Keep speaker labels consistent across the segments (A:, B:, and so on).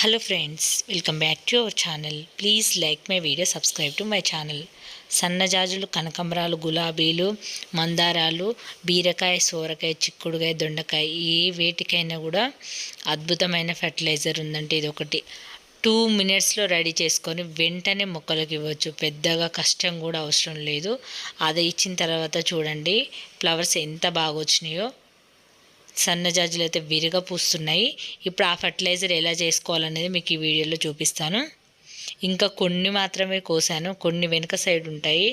A: Hello friends welcome back to our channel please like my video subscribe to my channel సన్నజాజులు కనకంబరాలు గులాబీలు మందారాలు బీరకాయ సోరకాయ చిక్కుడుకాయ దొండకాయ ఏ వేటికైనా కూడా అద్భుతమైన ఫెర్టిలైజర్ ఉందంటే ఇది ఒకటి. టూ మినిట్స్లో రెడీ చేసుకొని వెంటనే మొక్కలకు ఇవ్వచ్చు. పెద్దగా కష్టం కూడా అవసరం లేదు. అది ఇచ్చిన తర్వాత చూడండి ఫ్లవర్స్ ఎంత బాగా వచ్చినాయో. సన్నజాజులు అయితే విరిగా పూస్తున్నాయి. ఇప్పుడు ఆ ఫర్టిలైజర్ ఎలా చేసుకోవాలనేది మీకు ఈ వీడియోలో చూపిస్తాను. ఇంకా కొన్ని మాత్రమే కోసాను. కొన్ని వెనుక సైడ్ ఉంటాయి.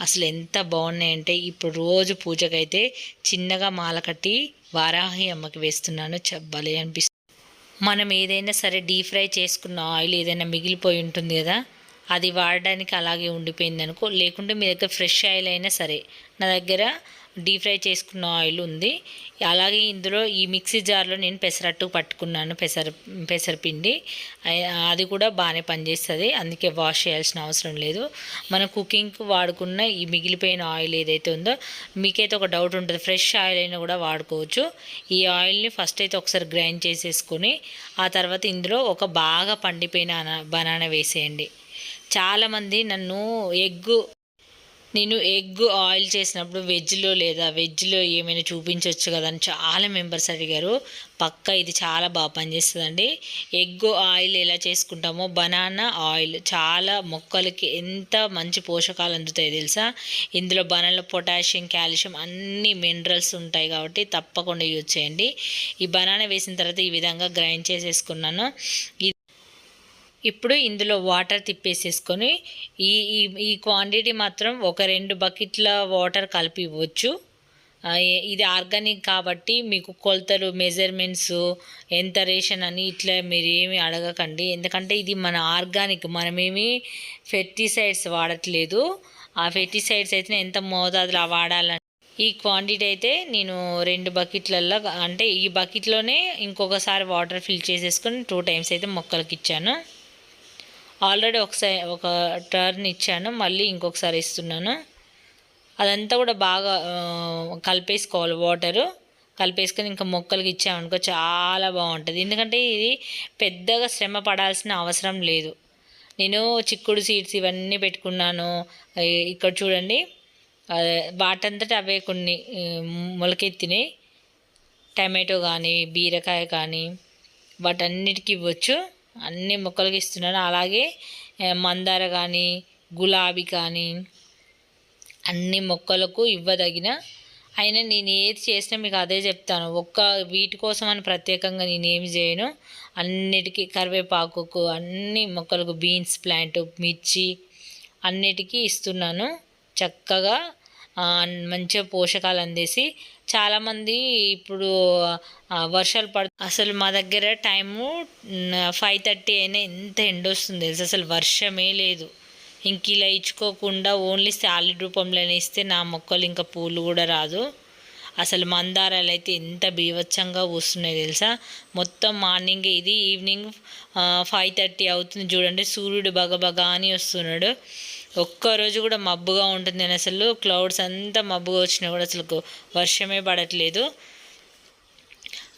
A: అసలు ఎంత బాగున్నాయంటే ఇప్పుడు రోజు పూజకైతే చిన్నగా మాల కట్టి వారాహి అమ్మకి వేస్తున్నాను. చెప్పాలి అనిపిస్తుంది. మనం ఏదైనా సరే డీప్ ఫ్రై చేసుకున్న ఆయిల్ ఏదైనా మిగిలిపోయి ఉంటుంది కదా అది వాడడానికి అలాగే ఉండిపోయింది అనుకో లేకుంటే మీ దగ్గర ఫ్రెష్ ఆయిల్ అయినా సరే. నా దగ్గర డీప్ ఫ్రై చేసుకున్న ఆయిల్ ఉంది. అలాగే ఇందులో ఈ మిక్సీ జార్లో నేను పెసరట్టు పట్టుకున్నాను పెసర పెసరపిండి. అది కూడా బాగానే పనిచేస్తుంది. అందుకే వాష్ చేయాల్సిన అవసరం లేదు. మన కుకింగ్కి వాడుకున్న ఈ మిగిలిపోయిన ఆయిల్ ఏదైతే ఉందో మీకైతే ఒక డౌట్ ఉంటుంది ఫ్రెష్ ఆయిల్ అయినా కూడా వాడుకోవచ్చు. ఈ ఆయిల్ని ఫస్ట్ అయితే ఒకసారి గ్రైండ్ చేసేసుకొని ఆ తర్వాత ఇందులో ఒక బాగా పండిపోయిన బనానా వేసేయండి. చాలామంది నన్ను ఎగ్గు నేను ఎగ్ ఆయిల్ చేసినప్పుడు వెజ్లో లేదా వెజ్లో ఏమైనా చూపించవచ్చు కదా అని చాలా మెంబర్స్ అడిగారు. పక్క ఇది చాలా బాగా పనిచేస్తుందండి. ఎగ్ ఆయిల్ ఎలా చేసుకుంటామో బనానా ఆయిల్ చాలా మొక్కలకి ఎంత మంచి పోషకాలు అందుతాయి తెలుసా? ఇందులో బనానాలో పొటాషియం కాల్షియం అన్ని మినరల్స్ ఉంటాయి కాబట్టి తప్పకుండా యూజ్ చేయండి. ఈ బనానా వేసిన తర్వాత ఈ విధంగా గ్రైండ్ చేసేసుకున్నాను. ఇప్పుడు ఇందులో వాటర్ తిప్పేసేసుకొని ఈ ఈ క్వాంటిటీ మాత్రం ఒక రెండు బకెట్ల వాటర్ కలిపి ఇవ్వచ్చు. ఇది ఆర్గానిక్ కాబట్టి మీకు కొలతలు మెజర్మెంట్స్ ఎంత రేషన్ అని ఇట్లా మీరు ఏమి అడగకండి. ఎందుకంటే ఇది మన ఆర్గానిక్ మనమేమి ఫెర్టిసైడ్స్ వాడట్లేదు. ఆ ఫెర్టిసైడ్స్ అయితే ఎంత మోతాదులో వాడాలని. ఈ క్వాంటిటీ అయితే నేను రెండు బకెట్లలో అంటే ఈ బకెట్లోనే ఇంకొకసారి వాటర్ ఫిల్ చేసేసుకొని టూ టైమ్స్ అయితే మొక్కలకి ఇచ్చాను. ఆల్రెడీ ఒకసారి ఒక టర్న్ ఇచ్చాను మళ్ళీ ఇంకొకసారి ఇస్తున్నాను. అదంతా కూడా బాగా కలిపేసుకోవాలి వాటరు. కలిపేసుకొని ఇంకా మొక్కలకి ఇచ్చామనుకో చాలా బాగుంటుంది. ఎందుకంటే ఇది పెద్దగా శ్రమ పడాల్సిన అవసరం లేదు. నేను చిక్కుడు సీడ్స్ ఇవన్నీ పెట్టుకున్నాను. ఇక్కడ చూడండి. వాటంతట అవే కొన్ని మొలకెత్తినాయి టమాటో కానీ బీరకాయ కానీ వాటన్నిటికీ ఇవ్వచ్చు. అన్ని మొక్కలకి ఇస్తున్నాను. అలాగే మందార కానీ గులాబీ కానీ అన్ని మొక్కలకు ఇవ్వదగిన అయినా నేను ఏది చేసినా మీకు అదే చెప్తాను. ఒక్క వీటి కోసం అని ప్రత్యేకంగా నేను ఏమి చేయను. అన్నిటికీ కరివేపాకుకు అన్ని మొక్కలకు బీన్స్ ప్లాంట్ మిర్చి అన్నిటికీ ఇస్తున్నాను. చక్కగా మంచిగా పోషకాలు అందేసి చాలామంది ఇప్పుడు వర్షాలు పడు అసలు మా దగ్గర టైము ఫైవ్ థర్టీ అయినా ఎంత ఎండ వస్తుంది తెలుసు? అసలు వర్షమే లేదు. ఇంక ఇలా ఇచ్చుకోకుండా ఓన్లీ సాలిడ్ రూపంలోనే ఇస్తే నా మొక్కలు ఇంకా పూలు కూడా రాదు. అసలు మందారాలు అయితే ఎంత బీభత్సంగా పూస్తున్నాయి తెలుసా? మొత్తం మార్నింగ్ ఇది ఈవినింగ్ ఫైవ్ థర్టీ అవుతుంది చూడండి. సూర్యుడు బగబగా అని వస్తున్నాడు. ఒక్కరోజు కూడా మబ్బుగా ఉంటుంది నేను అసలు క్లౌడ్స్ అంతా మబ్బుగా వచ్చినా కూడా అసలు వర్షమే పడట్లేదు.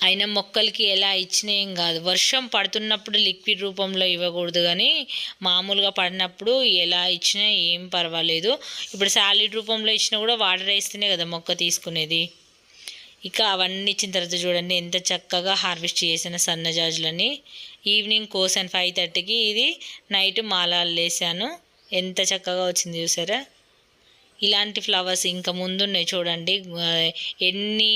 A: అయినా మొక్కలకి ఎలా ఇచ్చినా ఏం కాదు. వర్షం పడుతున్నప్పుడు లిక్విడ్ రూపంలో ఇవ్వకూడదు కానీ మామూలుగా పడినప్పుడు ఎలా ఇచ్చినా ఏం పర్వాలేదు. ఇప్పుడు సాలిడ్ రూపంలో ఇచ్చినా కూడా వాటర్ వేస్తేనే కదా మొక్క తీసుకునేది. ఇక అవన్నీ ఇచ్చిన తర్వాత చూడండి ఎంత చక్కగా హార్వెస్ట్ చేసిన సన్నజాజులని ఈవినింగ్ కోసాను ఫైవ్ థర్టీకి ఇది నైట్ మాలాలు వేసాను. ఎంత చక్కగా వచ్చింది చూసారా? ఇలాంటి ఫ్లవర్స్ ఇంకా ముందున్నాయి చూడండి. ఎన్ని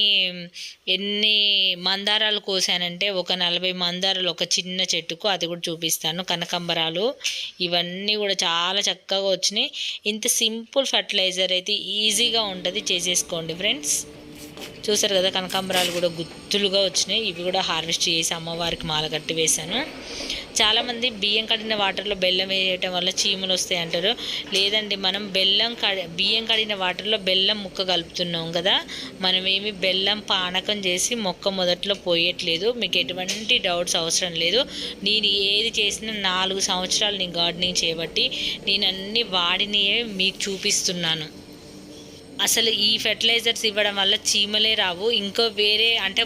A: ఎన్ని మందారాలు కోసానంటే ఒక నలభై మందారాలు ఒక చిన్న చెట్టుకు అది కూడా చూపిస్తాను. కనకంబరాలు ఇవన్నీ కూడా చాలా చక్కగా వచ్చినాయి. ఇంత సింపుల్ ఫర్టిలైజర్ అయితే ఈజీగా ఉంటుంది చేసేసుకోండి ఫ్రెండ్స్. చూసారు కదా కనకాంబరాలు కూడా గుత్తులుగా వచ్చినాయి. ఇవి కూడా హార్వెస్ట్ చేసి అమ్మవారికి మాల కట్టి వేశాను. చాలామంది బియ్యం కడిగిన వాటర్లో బెల్లం వేయటం వల్ల చీమలు వస్తాయి అంటారు. లేదండి మనం బెల్లం కడి బియ్యం కడిగిన వాటర్లో బెల్లం ముక్క కలుపుతున్నాం కదా మనం ఏమి బెల్లం పానకం చేసి మొక్క మొదట్లో పోయట్లేదు మీకు ఎటువంటి డౌట్స్ అవసరం లేదు. నేను ఏది చేసినా నాలుగు సంవత్సరాలు నేను గార్డెనింగ్ చేయబట్టి నేను అన్ని వాడినయే మీకు చూపిస్తున్నాను. అసలు ఈ ఫెర్టిలైజర్స్ ఇవ్వడం వల్ల చీమలే రావు. ఇంకో వేరే అంటే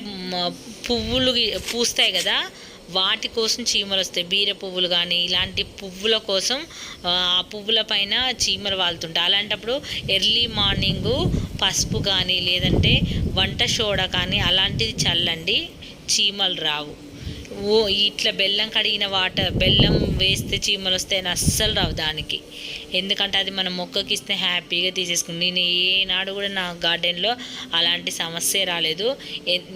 A: పువ్వులు పూస్తాయి కదా వాటి కోసం చీమలు వస్తాయి. బీర పువ్వులు కానీ ఇలాంటి పువ్వుల కోసం ఆ పువ్వుల పైన చీమలు వాళ్తుంటాయి. అలాంటప్పుడు ఎర్లీ మార్నింగు పసుపు కానీ లేదంటే వంట సోడా కానీ అలాంటిది చల్లండి. చీమలు రావు. ఓ ఇట్లా బెల్లం కడిగిన వాటర్ బెల్లం వేస్తే చీమలు వస్తాయని అస్సలు రావు దానికి. ఎందుకంటే అది మనం మొక్కకి ఇస్తే హ్యాపీగా తీసేసుకుంది. నేను ఏనాడు కూడా నా గార్డెన్లో అలాంటి సమస్య రాలేదు.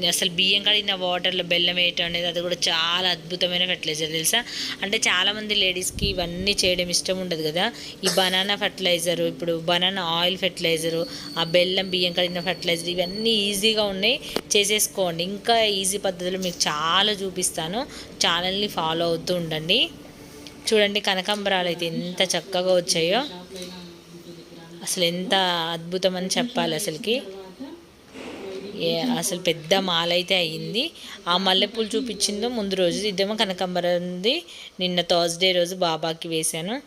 A: అసలు బియ్యం కడిగిన వాటర్లో బెల్లం వేయటం అనేది అది కూడా చాలా అద్భుతమైన ఫర్టిలైజర్ తెలుసా? అంటే చాలామంది లేడీస్కి ఇవన్నీ చేయడం ఇష్టం ఉండదు కదా. ఈ బనానా ఫర్టిలైజరు ఇప్పుడు బనానా ఆయిల్ ఫర్టిలైజరు ఆ బెల్లం బియ్యం కడిగిన ఫెర్టిలైజర్ ఇవన్నీ ఈజీగా ఉన్నాయి. చేసేసుకోండి. ఇంకా ఈజీ పద్ధతులు మీకు చాలా చూపిస్తాను. ఛానల్ని ఫాలో అవుతూ ఉండండి. చూడండి కనకాంబరాలు అయితే ఎంత చక్కగా వచ్చాయో. అసలు ఎంత అద్భుతం అని చెప్పాలి అసలుకి. ఏ అసలు పెద్ద మాల అయితే అయ్యింది. ఆ మల్లెపూలు చూపించిందో ముందు రోజు ఇదేమో కనకాంబరంది. నిన్న థర్స్డే రోజు బాబాకి వేశాను.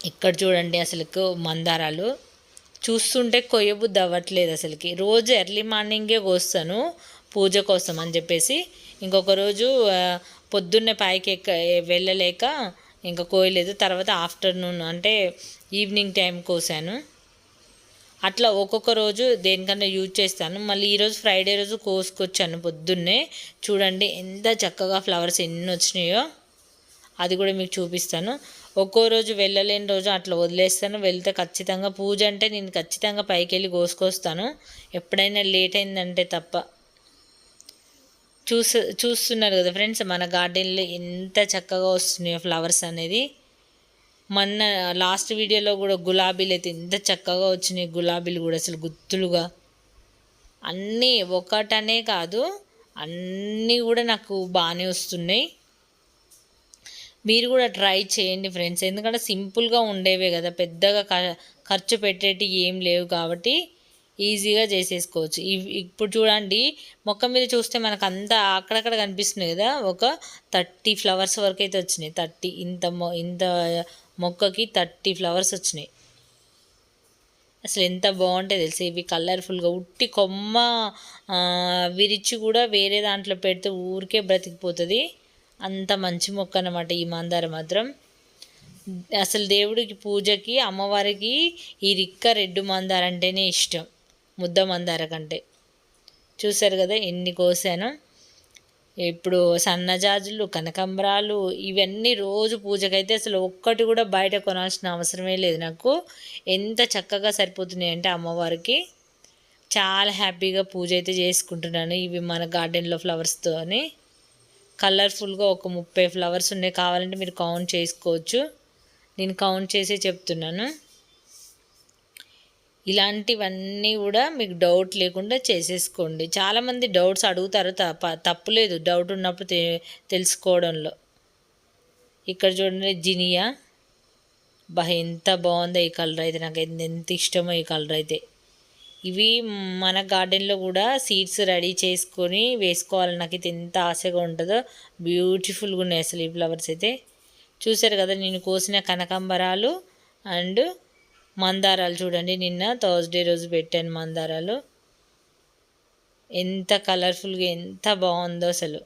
A: ఇక్కడ చూడండి అసలుకు మందారాలు. చూస్తుంటే కొయ్యబుద్ధి అవ్వట్లేదు అసలుకి. రోజు ఎర్లీ మార్నింగే కోస్తాను పూజ కోసం అని చెప్పేసి. ఇంకొక రోజు పొద్దున్నే పైకి ఎక్క వెళ్ళలేక ఇంకా కోయలేదు. తర్వాత ఆఫ్టర్నూన్ అంటే ఈవినింగ్ టైం కోసాను. అట్లా ఒక్కొక్క రోజు దేనికన్నా యూజ్ చేస్తాను. మళ్ళీ ఈరోజు ఫ్రైడే రోజు కోసుకొచ్చాను పొద్దున్నే. చూడండి ఎంత చక్కగా ఫ్లవర్స్ ఎన్ని వచ్చినాయో. అది కూడా మీకు చూపిస్తాను. ఒక్కో రోజు వెళ్ళలేని రోజు అట్లా వదిలేస్తాను. వెళ్తే ఖచ్చితంగా పూజ అంటే నేను ఖచ్చితంగా పైకి వెళ్ళి కోసుకొస్తాను. ఎప్పుడైనా లేట్ అయిందంటే తప్ప. చూసు చూస్తున్నారు కదా ఫ్రెండ్స్ మన గార్డెన్లో ఎంత చక్కగా వస్తున్నాయో ఫ్లవర్స్ అనేది. మొన్న లాస్ట్ వీడియోలో కూడా గులాబీలు అయితే ఎంత చక్కగా వచ్చినాయి. గులాబీలు కూడా అసలు గుత్తులుగా. అన్నీ ఒకటనే కాదు అన్నీ కూడా నాకు బాగానే వస్తున్నాయి. మీరు కూడా ట్రై చేయండి ఫ్రెండ్స్. ఎందుకంటే సింపుల్గా ఉండేవే కదా పెద్దగా ఖర్చు పెట్టేటి ఏం లేవు కాబట్టి ఈజీగా చేసేసుకోవచ్చు. ఇప్పుడు చూడండి మొక్క మీద చూస్తే మనకు అంతా అక్కడక్కడ కనిపిస్తున్నాయి కదా ఒక థర్టీ ఫ్లవర్స్ వరకు అయితే వచ్చినాయి. థర్టీ ఇంత మొ ఇంత మొక్కకి థర్టీ ఫ్లవర్స్ వచ్చినాయి. అసలు ఎంత బాగుంటాయి తెలుసు ఇవి కలర్ఫుల్గా ఉట్టి కొమ్మ విరిచి కూడా వేరే దాంట్లో పెడితే ఊరికే బ్రతికిపోతుంది. అంత మంచి మొక్క అనమాట ఈ మందార మాత్రం. అసలు దేవుడికి పూజకి అమ్మవారికి ఈ రిక్క రెడ్డు మందార అంటేనే ఇష్టం. ముద్ద మందార కంటే చూశారు కదా ఎన్ని కోసాను. ఇప్పుడు సన్నజాజులు కనకాంబరాలు ఇవన్నీ రోజు పూజకైతే అసలు ఒక్కటి కూడా బయట కొనాల్సిన అవసరమే లేదు నాకు. ఎంత చక్కగా సరిపోతున్నాయి అంటే అమ్మవారికి. చాలా హ్యాపీగా పూజ అయితే చేసుకుంటున్నాను ఇవి మన గార్డెన్లో ఫ్లవర్స్తోని కలర్ఫుల్గా ఒక ముప్పై ఫ్లవర్స్ ఉన్నాయి. కావాలంటే మీరు కౌంట్ చేసుకోవచ్చు. నేను కౌంట్ చేసే చెప్తున్నాను. ఇలాంటివన్నీ కూడా మీకు డౌట్ లేకుండా చేసేసుకోండి. చాలామంది డౌట్స్ అడుగుతారు తప్ప తప్పులేదు డౌట్ ఉన్నప్పుడు తె తెలుసుకోవడంలో. ఇక్కడ చూడండి జినియా. బా ఎంత బాగుందో ఈ కలర్ అయితే నాకు ఎంత ఎంత ఇష్టమో ఈ కలర్ అయితే. ఇవి మన గార్డెన్లో కూడా సీడ్స్ రెడీ చేసుకొని వేసుకోవాలని నాకు అయితే ఎంత ఆశగా ఉంటుందో బ్యూటిఫుల్గా ఉన్నాయి అసలు ఈ ఫ్లవర్స్ అయితే. చూసారు కదా నేను కోసిన కనకాంబరాలు అండ్ మందారాలు చూడండి నిన్న థర్స్డే రోజు పెట్టాను మందారాలు. ఎంత కలర్ఫుల్గా ఎంత బాగుందో అసలు.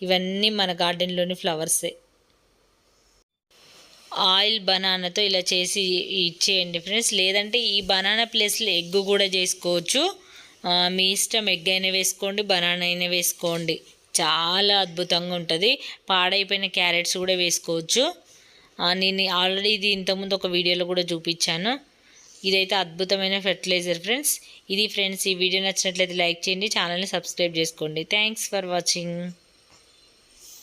A: ఇవన్నీ మన గార్డెన్లోని ఫ్లవర్సే ఆయిల్ బనానాతో ఇలా చేసి ఇచ్చేయండి ఫ్రెండ్స్ లేదంటే ఈ బనానా ప్లేస్లో ఎగ్ కూడా చేసుకోవచ్చు. మీ ఇష్టం ఎగ్ అయినా వేసుకోండి బనానా అయినా వేసుకోండి. చాలా అద్భుతంగా ఉంటుంది. పాడైపోయిన క్యారెట్స్ కూడా వేసుకోవచ్చు. నేను ఆల్రెడీ ఇది ఇంతకుముందు ఒక వీడియోలో కూడా చూపించాను. ఇదైతే అద్భుతమైన ఫెర్టిలైజర్ ఫ్రెండ్స్ ఇది ఫ్రెండ్స్ ఈ వీడియో నచ్చినట్లయితే లైక్ చేయండి ఛానల్ని సబ్స్క్రైబ్ చేసుకోండి. Thanks for watching